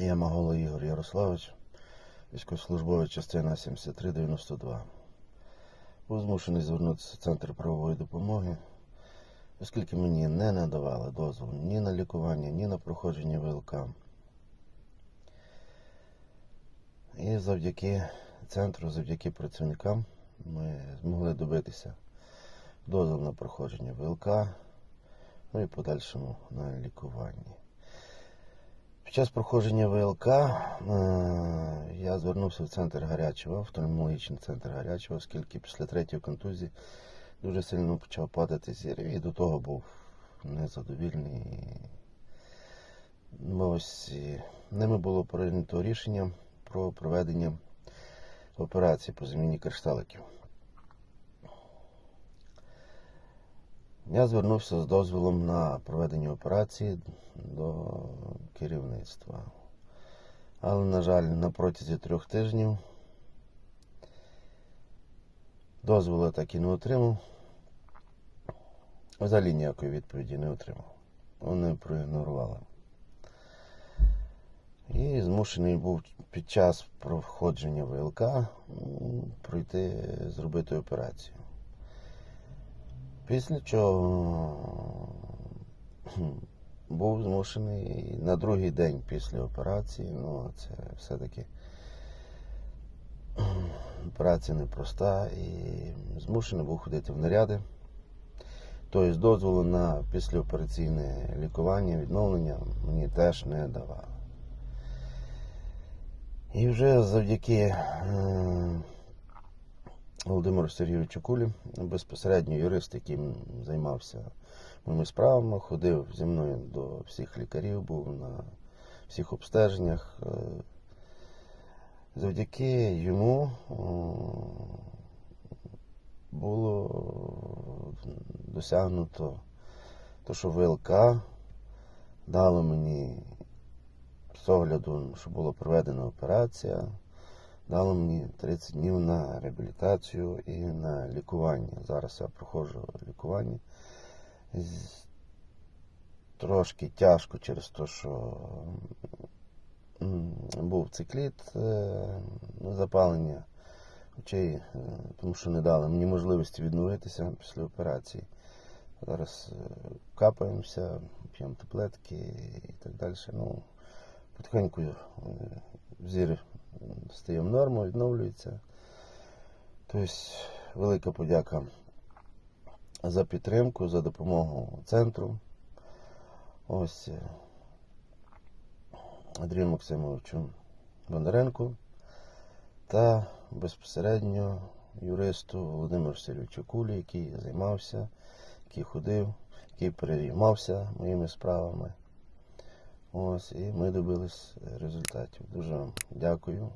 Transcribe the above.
Я Магола Ігор Ярославович, військовослужбовець частина 7392. Був змушений звернутися в Центр правової допомоги, оскільки мені не надавали дозволу ні на лікування, ні на проходження ВЛК. І завдяки центру, завдяки працівникам ми змогли добитися дозволу на проходження ВЛК, ну і подальшому на лікування. Час проходження ВЛК е, я звернувся в центр гарячого, офтальмологічний центр гарячого, оскільки після третьої контузії дуже сильно почав падати зір і до того був незадовільний. Ну, Ось ними було прийнято рішення про проведення операції по заміні кришталиків. Я звернувся з дозволом на проведення операції до керівництва. Але, на жаль, на протязі трьох тижнів дозволу так і не отримав. Взагалі ніякої відповіді не отримав. Вони проігнорували. І змушений був під час проходження ВЛК пройти, зробити операцію. Після чого був змушений на другий день після операції, ну це все-таки операція непроста і змушений був ходити в наряди. Тобто дозволу на післяопераційне лікування, відновлення мені теж не давали. І вже завдяки Володимиру Сергійовичу Кулі, безпосередньо юрист, який займався моїми справами, ходив зі мною до всіх лікарів, був на всіх обстеженнях. Е, Завдяки йому було досягнуто те, що ВЛК дало мені з огляду, що була проведена операція, дало мені 30 днів на реабілітацію і на лікування. Зараз я проходжу лікування. Трошки тяжко через те, що був цикліт, е, запалення очей, е, тому що не дали мені можливості відновитися після операції. Зараз е, капаємося, п'ємо таблетки і так далі. Ну, потихеньку зір стає в норму, відновлюється. Тобто, велика подяка за підтримку, за допомогу центру. Ось е, Андрію Максимовичу Бондаренку та безпосередньо юристу Володимиру Сергійовичу Кулі, який займався, який ходив, який переймався моїми справами. Ось, і ми добились результатів. Дуже вам дякую.